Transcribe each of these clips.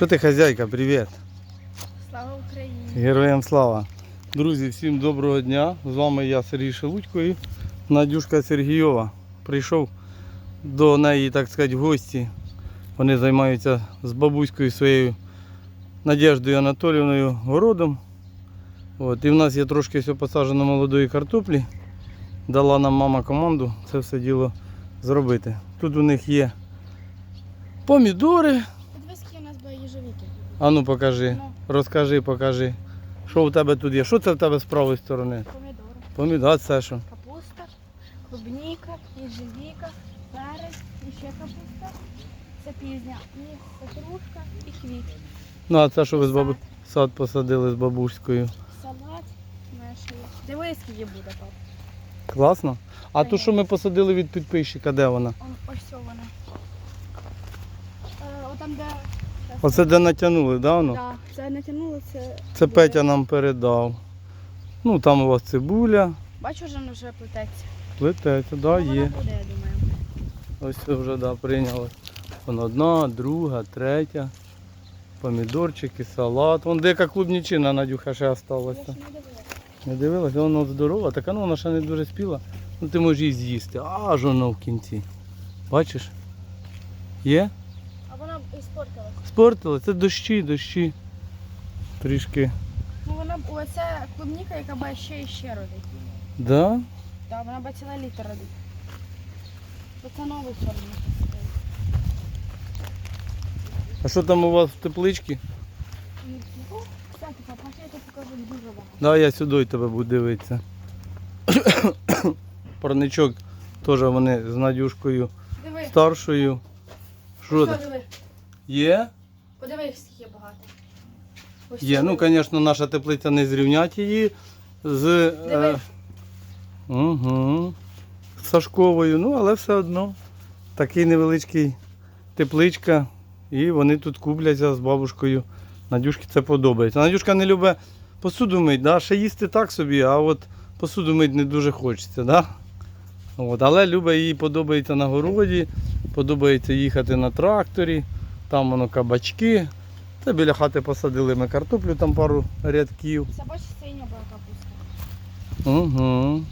Що ти хазяйка, привіт. Слава Україні! Героям слава. Друзі, всім доброго дня. З вами я Сергій Шелудько і Надюшка Сергійова. Прийшов до неї, так сказати, в гості. Вони займаються з бабуською своєю Надеждою Анатоліївною городом. От, і в нас є трошки все посаджено молодої картоплі. Дала нам мама команду це все діло зробити. Тут у них є помідори. Їжевіки. А ну покажи. Ну, Розкажи, покажи. Що у тебе тут є? Що це в тебе з правої сторони? помідори, Помідор, це що? капуста, клубніка, їжевіка, перець, і ще капуста. Це пізня. І петрушка, і квіт. Ну, а це що ви з бабу... Сад. сад посадили з бабуською. Салат. Знаєш, є. Дивись, скільки буде, пап. Класно. А то, що ми посадили від підписчика, де вона? Он, ось вона. Е, отам, де... Оце де натягнули, да, воно? Да, це натягнуло, це... Це Петя нам передав. Ну, там у вас цибуля, Бачу, вже воно вже плететься. плететься, да, Ну, є. Буде, я думаю. Ось це вже да, прийняли. Вон одна, друга, третя. Помідорчики, салат. Вон дика клубнічина, Надюха, ще Я осталася. ще не дивилася. Не дивилася, воно здорова, така ну вона ще не дуже спіла. Ну ти можеш її з'їсти. Аж воно в кінці. Бачиш? Є? Вона. Спортили, це дощі, дощі. Трішки. Ну вона оце клубніка, яка буде ще і ще родить. Да? Так, вона ціле літо родить. Це новий чорний. А що там у вас в тепличці? Ну, Кстати, папа, я тобі покажу дуже багато. Да, я сюди тебе буду дивитися. Парничок теж вони з Надюшкою Диви. старшою. Що там? Є? Подивись, скільки багато. Ось Є. Ну, звісно, наша теплиця не зрівнять її з. Е... Диви. Угу. Сашковою, ну але все одно. Такий невеличкий тепличка. І вони тут купляться з бабушкою. Надюшки це подобається. Надюшка не любить посуду мить, да? ще їсти так собі, а от посуду мить не дуже хочеться. Да? От. Але любить їй подобається на городі, подобається їхати на тракторі, там воно кабачки. Це біля хати посадили ми картоплю, там пару рядків. Це бачиш, синя була капуста. Угу.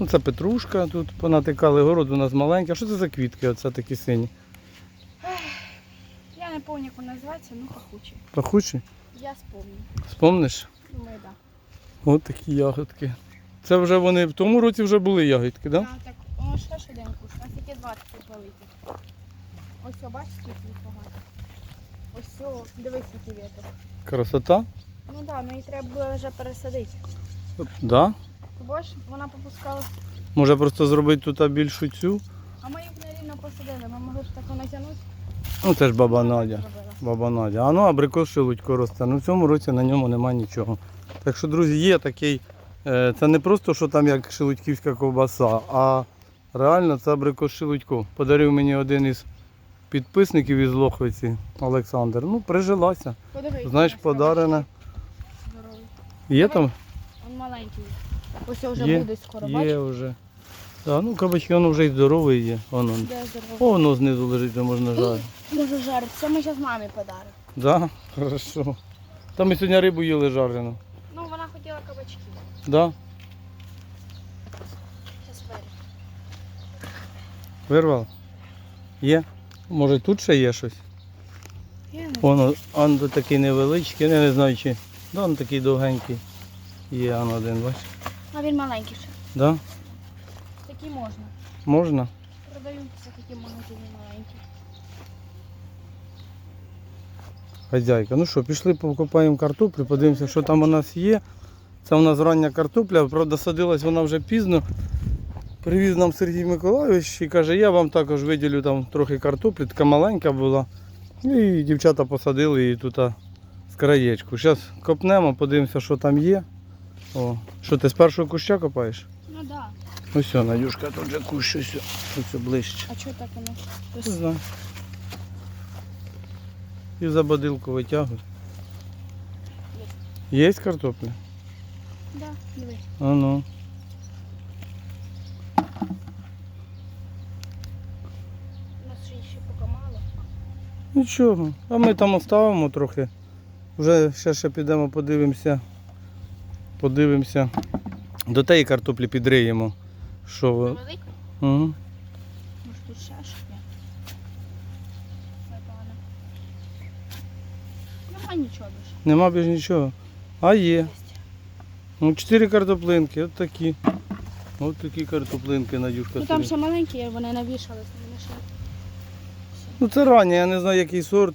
Ну, це петрушка, тут понатикали город у нас маленький. А що це за квітки? Оце такі сині. Я не пам'ятаю, як вона називається, ну пахучі. Пахучі? Я спомню. Спомниш? Думаю, так. От такі ягодки. Це вже вони в тому році вже були ягодки, так? Да? Да? А, так, воно ще один куш. У нас тільки два таких великих. Ось, бачиш, скільки їх багато. Ось, дивись, які вітер. Красота? Ну так, да, ну її треба було вже пересадити. Да? Ти бачиш, вона попускала. Може просто зробити тут більшу цю. А ми їх не рівно посадили, ми могли б таку натягнути. Ну це ж баба Надя. Баба Надя. А ну абрикос шелудько росте. Ну в цьому році на ньому немає нічого. Так що, друзі, є такий. е, Це не просто, що там як шелудьківська ковбаса, а реально це абрикос шелудько. Подарив мені один із підписників із Лохвиці Олександр. Ну, прижилася. Подивись. Знаєш, подарена. Здоровий. Є там? Він маленький. Ось вже Є, буде скоро, Є бачиш? вже. Так, ну кабачки, воно вже й здоровий є. Воно. Де здоровий? О, воно знизу лежить, то можна жарити. Може жарити. Це ми зараз мамі подаримо. Да? Хорошо. Там ми сьогодні рибу їли жарену. Ну, вона хотіла кабачки. Да? Зараз. Вирвав? Є? Може тут ще є щось? Воно, ando такий невеличкий, я не знаю чи. Да, він такий довгенький. Є ан один, бачиш? А він маленький ще. Да? Такі можна. Продаються такі магазині маленькі. Хазяйка. Ну що, пішли покопаємо картоплю, подивимося, що там у нас є. Це у нас рання картопля, правда, садилась вона вже пізно. Привіз нам Сергій Миколайович і каже, я вам також виділю там трохи картоплі, така маленька була. І дівчата посадили її тут з краєчку. Зараз копнемо, подивимося, що там є. О, що ти з першого куща копаєш? Ну так. Да. Ось все, Надюшка, тут же кущ, ось, ось ближче. А чого так воно? Не знаю. І за бодилку витягуй. Є картопля? Да, диви. А ну. У нас ще, ще поки мало. Нічого. А ми там оставимо трохи. Вже ще, ще підемо, подивимося. Подивимося. До тієї картоплі підриємо. Що ви. Угу. Може тут ще є? Нема нічого більше. Нема більш нічого. А є. Ну, чотири картоплинки, от такі. От такі картоплинки, Надюшка. Ну там ще маленькі, вони навішались. Ну це раннє, я не знаю який сорт.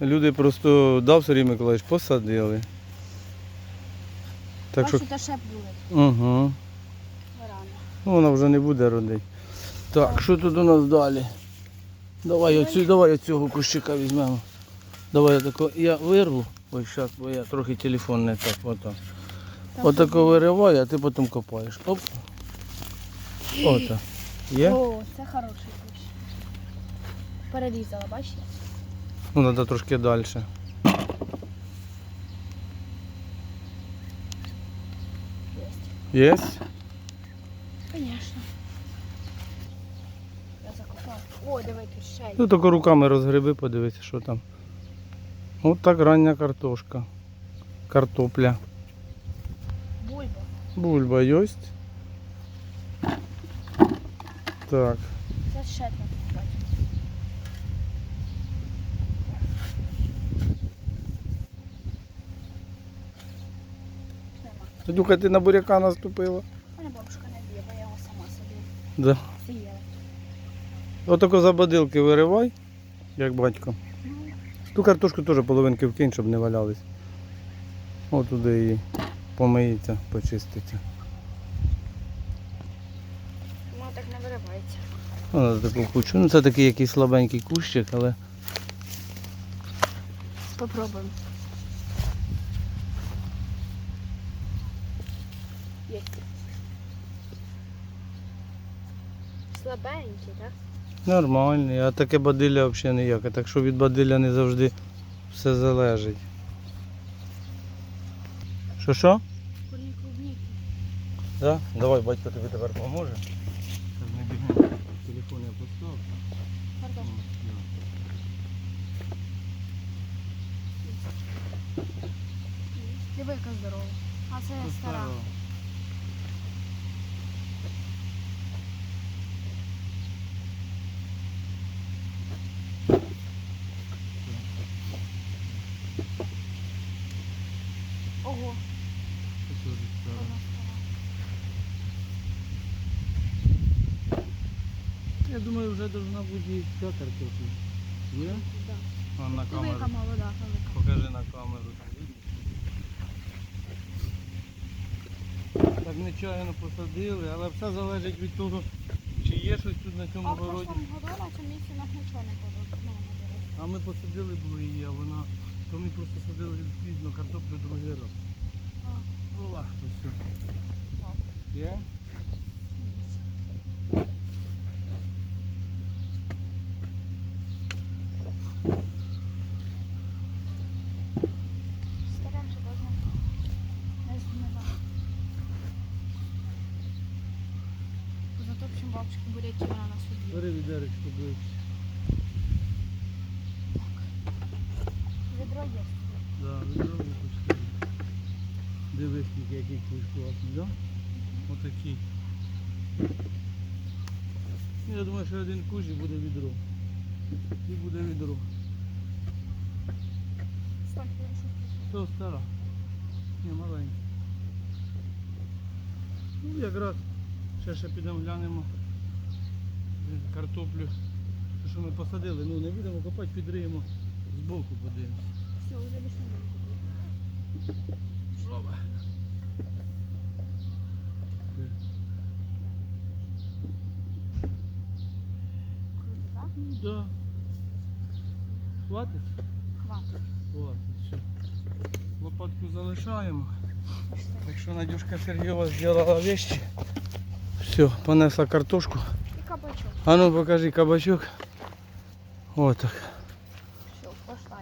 Люди просто дав Сергій Миколаївич, посадили. Так що. Ще були Угу. Ну, вона вже не буде родити. Так, що тут у нас далі? Давай оцю, давай оцього кущика візьмемо. Давай я тако, я вирву. Ой, зараз, бо я трохи телефон не так. Отак. Отако вириваю, а ти потім копаєш. Оп. Ото. Є? О, це хороший. Перерізала, бачите? Ну, треба трошки далі. Є? Звісно. Я закопала. О, диви, тут ще. Ну, тільки руками розгриби, подивися, що там. От так рання картошка. Картопля. Бульба. Бульба є. Так. Це ще там бачу. Ти на буряка наступила. Мене бабушка не б'є, бо я його сама собі Да. сіяла. Отако за бадилки виривай, як батько. Ту картошку теж половинки вкинь, щоб не валялись. От туди її помиється, почиститься. Воно так не виривається. Вона за таку кучу. Ну це такий якийсь слабенький кущик, але Попробуємо. Слабенький, так? нормальний. А таке бадилля взагалі ніяке. Так що від бадилля не завжди все залежить. Що що? Курні клубніки. Да? Давай, батько тобі тепер поможе. Не бігай. Телефон я поставив. Картошка. Диви, яка здорова. А це стара. Ого, вона стара. Я думаю, вже должна бути і ця картопля. Є? Да. А на камеру. молода, велика. Покажи на камеру. Так нечайно посадили, але все залежить від того, чи є щось тут на А цьому в городі. прошлому году на цьому місці нас нічого не було. Ну, не було. А ми посадили було її, а вона. То ми просто садили пізно картоплю другий раз. А. Ола, то все. Є? Відеречко ближче. Відро є. Да, відро випустили. Дивись, який куш класний, да? Отакий. Я думаю, що один куш і буде відро. І буде відро. То стара. Ні, маленька. Ну, якраз ще ще підемо глянемо картоплю. Що ми посадили, ну не будемо копати, підриємо збоку подивимося. Все, вже більше не? Ну да. Хватить? Хватить. Хватить, все. Лопатку залишаємо. Так що Надюшка Сергієва зробила вещи. Все, понесла картошку. Кабачок. А ну покажи кабачок. Отак. Все, пошла.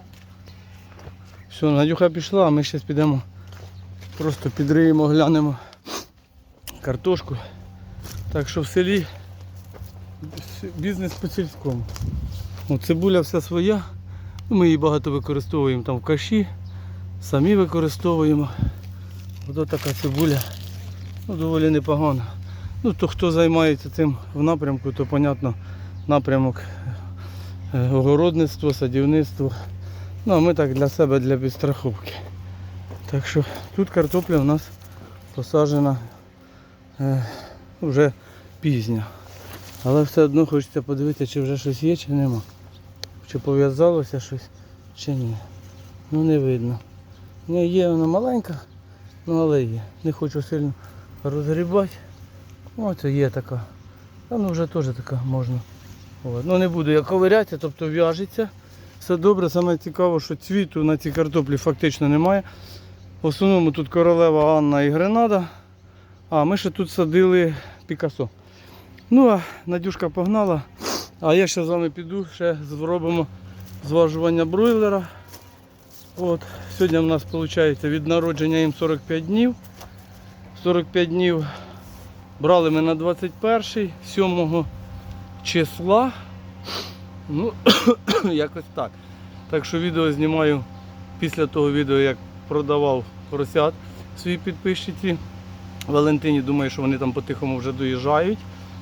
Все, Надюха пішла, а ми зараз підемо. Просто підриємо, глянемо картошку. Так що в селі бізнес по сільському. О, цибуля вся своя, Ну, Ми її багато використовуємо там в каші, самі використовуємо. Ось така цибуля. Ну, доволі непогана. Ну, то хто займається цим в напрямку, то понятно, напрямок е, огородництво, садівництво. Ну, а ми так для себе, для підстраховки. Так що тут картопля у нас посаджена е, вже пізня. Але все одно хочеться подивитися, чи вже щось є, чи нема. Чи пов'язалося щось, чи ні. Ну не видно. Ні, є вона маленька, ну але є. Не хочу сильно розгрібати. Оце є така. Та ну вже теж така можна. От. Ну не буду я ковирятися, тобто в'яжеться. Все добре, саме цікаво, що цвіту на цій картоплі фактично немає. В основному тут королева Анна і Гренада. А ми ще тут садили Пікасо. Ну а Надюшка погнала. А я ще з вами піду, ще зробимо зважування бройлера. От. Сьогодні в нас виходить від народження їм 45 днів. 45 днів брали ми на 21 7 числа. Ну, якось так. Так що відео знімаю після того відео, як продавав поросят своїй підписчиці. Валентині, думаю, що вони там по-тихому вже доїжджають.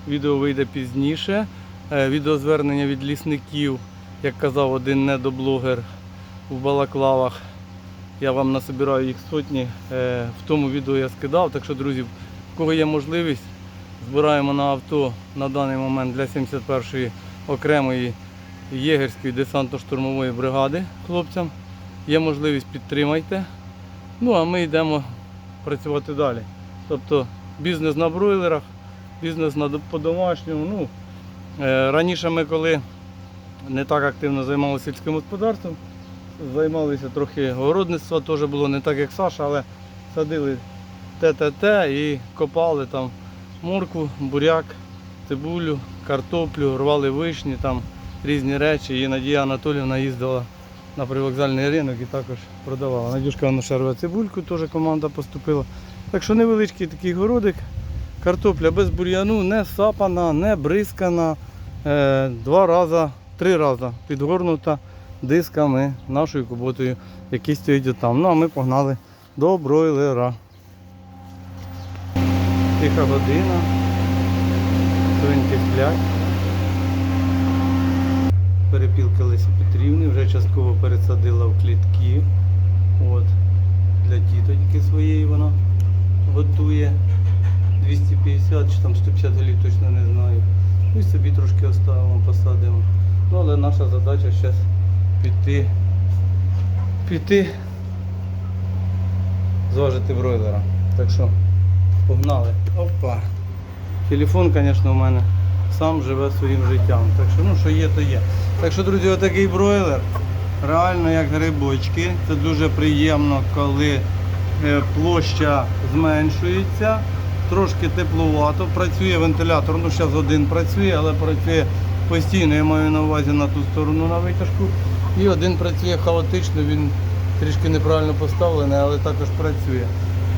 Відео вийде пізніше. Е, Відеозвернення від лісників, як казав один недоблогер у балаклавах. Я вам насобираю їх сотні. Е, В тому відео я скидав. Так що, друзі, кого є можливість, збираємо на авто на даний момент для 71-ї окремої єгерської десантно-штурмової бригади хлопцям. Є можливість підтримайте. Ну а ми йдемо працювати далі. Тобто бізнес на бройлерах, бізнес на по-домашньому. Ну, е, раніше ми, коли не так активно займалися сільським господарством, займалися трохи городництва, теж було не так, як Саша, але садили ТТТ і копали там моркву, буряк, цибулю, картоплю, рвали вишні, там різні речі. І Надія Анатоліївна їздила на привокзальний ринок і також продавала. Надюшка вона ще цибульку, теж команда поступила. Так що невеличкий такий городик. Картопля без бур'яну, не сапана, не бризкана. Е, два рази, три рази підгорнута дисками нашою куботою, які стоять там. Ну а ми погнали до бройлера. Тиха година. Свинки сплять. Перепілки Лесі Петрівни, вже частково пересадила в клітки. От. Для тітоньки своєї вона готує 250 чи там 150 голів, точно не знаю. І собі трошки оставимо, посадимо. Ну, але наша задача зараз піти, піти зважити бройлера. Так що погнали. Опа. Телефон, звісно, у мене сам живе своїм життям. Так що, ну, що є, то є. Так що, друзі, отакий бройлер. Реально як грибочки. Це дуже приємно, коли е, площа зменшується. Трошки тепловато. Працює вентилятор, ну зараз один працює, але працює постійно, я маю на увазі на ту сторону на витяжку. І один працює хаотично, він трішки неправильно поставлений, але також працює.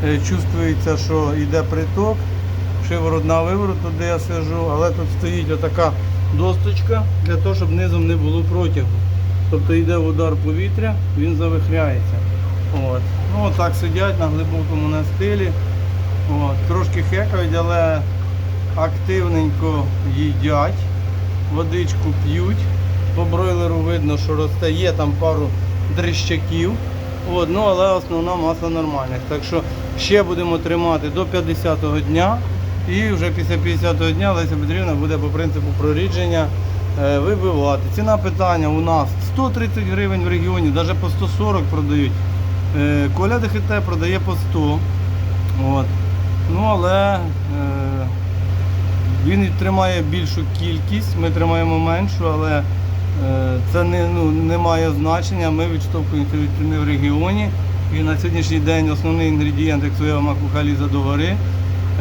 Е, Чувствується, що йде приток, шиворот на виворот, тут де я сижу, але тут стоїть отака досточка для того, щоб низом не було протягу. Тобто йде удар повітря, він завихряється. От. Ну, отак сидять на глибокому настилі. От. Трошки хекають, але активненько їдять, водичку п'ють. По бройлеру видно, що росте, є там пару дрищаків. От, ну, але основна маса нормальних. Так що ще будемо тримати до 50-го дня. І вже після 50-го дня Леся Петрівна буде по принципу прорідження е, вибивати. Ціна питання у нас 130 гривень в регіоні, навіть по 140 продають. Е, Коля ДХТ продає по 100. От. Ну, але е, він тримає більшу кількість, ми тримаємо меншу, але це не, ну, не має значення. Ми відштовхуємося від ціни в регіоні. І на сьогоднішній день основний інгредієнт, як соєва макуха лізе до гори,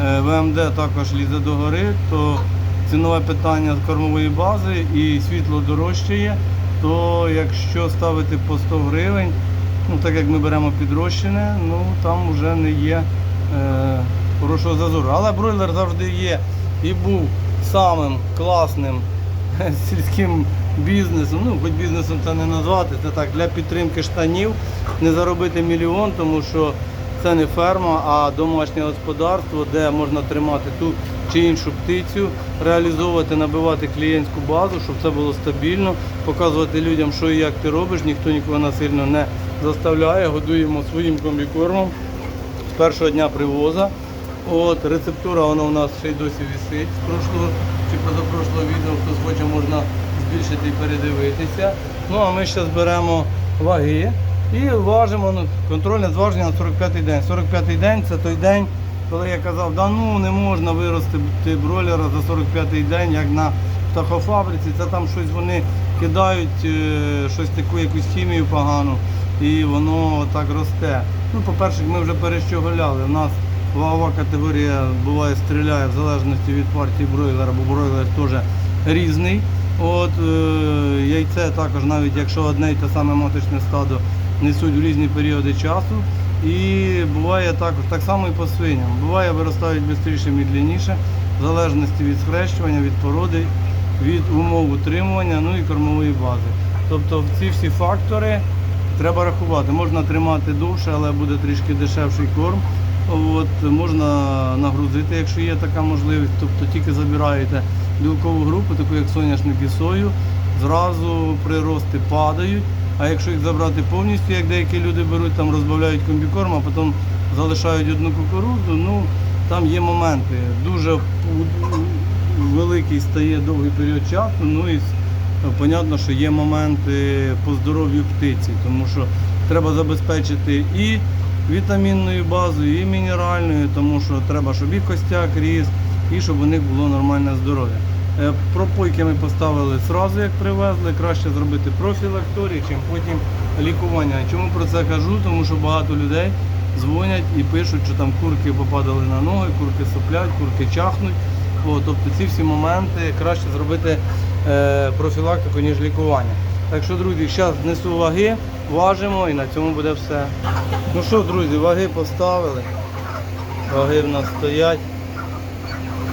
е, ВМД також лізе до гори, то цінове питання з кормової бази і світло дорожчає, то якщо ставити по 100 гривень, ну так як ми беремо підрощене, ну там вже не є е, хорошого зазору. Але бройлер завжди є і був самим класним сільським бізнесом. Ну, хоч бізнесом це не назвати, це так, для підтримки штанів, не заробити мільйон, тому що це не ферма, а домашнє господарство, де можна тримати ту чи іншу птицю, реалізовувати, набивати клієнтську базу, щоб це було стабільно, показувати людям, що і як ти робиш, ніхто нікого насильно не заставляє, годуємо своїм комбікормом з першого дня привоза. От, рецептура вона у нас ще й досі висить з прошлого чи позапрошлого відео, хтось хоче, можна збільшити і передивитися. Ну а ми зараз беремо ваги і важимо ну, контрольне зваження на 45-й день. 45-й день це той день, коли я казав, да ну не можна виростити бройлера за 45-й день, як на птахофабриці, це там щось вони кидають, е, щось таку якусь хімію погану, і воно так росте. Ну, по-перше, ми вже перещоголяли. У нас вагова категорія буває стріляє в залежності від партії бройлера, бо бройлер теж різний. От е, яйце також, навіть якщо одне й те саме маточне стадо несуть в різні періоди часу. І буває також так само і по свиням. Буває виростають швидше, медленніше, в залежності від схрещування, від породи, від умов утримування, ну і кормової бази. Тобто ці всі фактори треба рахувати. Можна тримати довше, але буде трішки дешевший корм. От, можна нагрузити, якщо є така можливість. Тобто тільки забираєте білкову групу, таку як соняшник і сою, зразу прирости падають. А якщо їх забрати повністю, як деякі люди беруть, там розбавляють комбікорм, а потім залишають одну кукурудзу, ну там є моменти. Дуже великий стає довгий період часу, ну і Понятно, що є моменти по здоров'ю птиці, тому що треба забезпечити і вітамінною базою, і мінеральною, тому що треба, щоб і костяк ріс, і щоб у них було нормальне здоров'я. Е, Пропойки ми поставили одразу, як привезли. Краще зробити профілакторій, чим потім лікування. Чому про це кажу? Тому що багато людей дзвонять і пишуть, що там курки попадали на ноги, курки соплять, курки чахнуть. О, тобто ці всі моменти краще зробити е, профілактику, ніж лікування. Так що, друзі, зараз несу ваги, важимо і на цьому буде все. Ну що, друзі, ваги поставили. Ваги в нас стоять.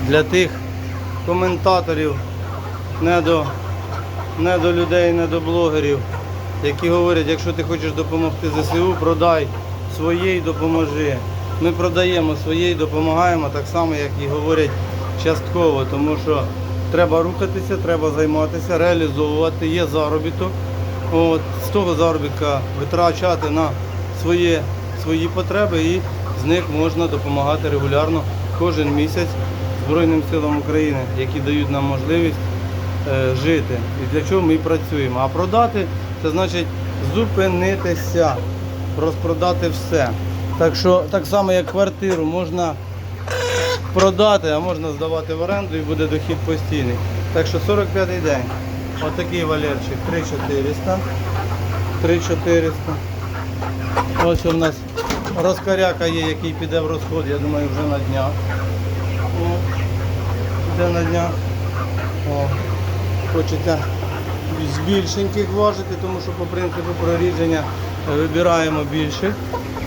Для тих коментаторів, не до, не до людей, не до блогерів, які говорять, якщо ти хочеш допомогти ЗСУ, продай своє і допоможи. Ми продаємо своє і допомагаємо так само, як і говорять частково, тому що треба рухатися, треба займатися, реалізовувати, є заробіток. От, з того заробітка витрачати на своє, свої потреби і з них можна допомагати регулярно кожен місяць Збройним силам України, які дають нам можливість е, жити. І для чого ми працюємо. А продати це значить зупинитися, розпродати все. Так що так само, як квартиру можна продати, а можна здавати в оренду і буде дохід постійний. Так що 45-й день. Отакий валерчик 3400. 3400. Ось у нас розкаряка є, який піде в розход, я думаю, вже на днях. Піде на днях. О, хочеться з більшеньких важити, тому що по принципу прорідження е, вибираємо більших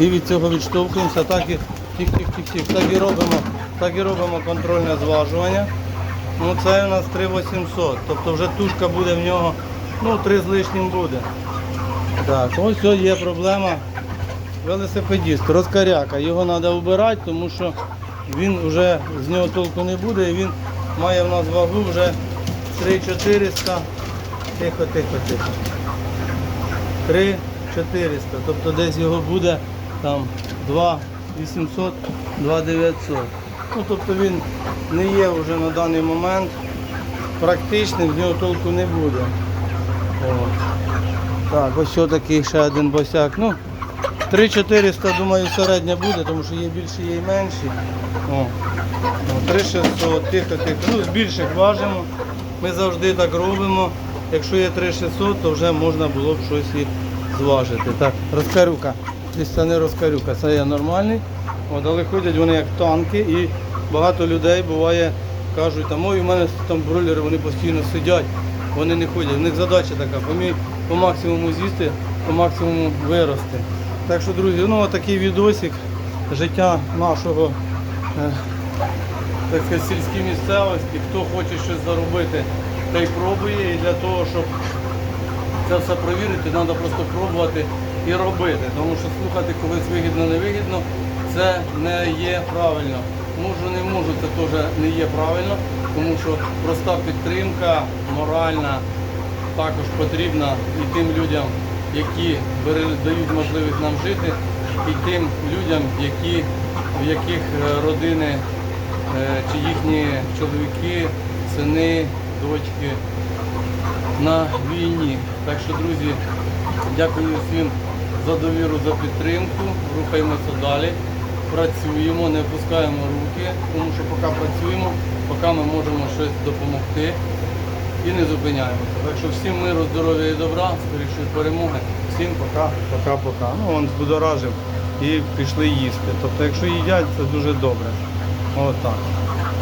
і від цього відштовхуємося, так і тих-тих-тих-тих, так і робимо, так і робимо контрольне зважування. Ну це у нас 3800, тобто вже тушка буде в нього, ну 3 з лишнім буде. Так, ось є проблема. Велосипедіст, розкаряка. Його треба вбирати, тому що він вже з нього толку не буде і він має в нас вагу вже 3400. Тихо, тихо, тихо. 3400. Тобто десь його буде там 2800, 2900. Ну, тобто він не є вже на даний момент практичним, з нього толку не буде. От. Так, ось такий ще один босяк. Ну, 3400, думаю, середня буде, тому що є більші, є і менші. О. О, 3600, тихо, тихо. Ну, з важимо. Ми завжди так робимо. Якщо є 3600, то вже можна було б щось і зважити. Так, розкарюка. Це не розкарюка, це є нормальний. От, але ходять вони як танки і багато людей буває, кажуть, там, ой, у мене там бройлери, вони постійно сидять, вони не ходять. У них задача така, по, мі- по максимуму з'їсти, по максимуму вирости. Так що, друзі, ну такий відосик життя нашого е, так сказати, сільській місцевості, хто хоче щось заробити та й пробує. І для того, щоб це все провірити, треба просто пробувати і робити. Тому що слухати когось вигідно, невигідно, це не є правильно. Можу, не можу, це теж не є правильно, тому що проста підтримка моральна також потрібна і тим людям, які дають можливість нам жити, і тим людям, які, в яких е, родини чи їхні чоловіки, сини, дочки на війні. Так що, друзі, дякую всім за довіру, за підтримку. Рухаємося далі, працюємо, не опускаємо руки, тому що поки працюємо, поки ми можемо щось допомогти і не зупиняємося. Так що всім миру, здоров'я і добра, скорішої перемоги. Всім пока, пока, пока. Ну, он збудоражив і пішли їсти. Тобто, якщо їдять, це дуже добре. Отак.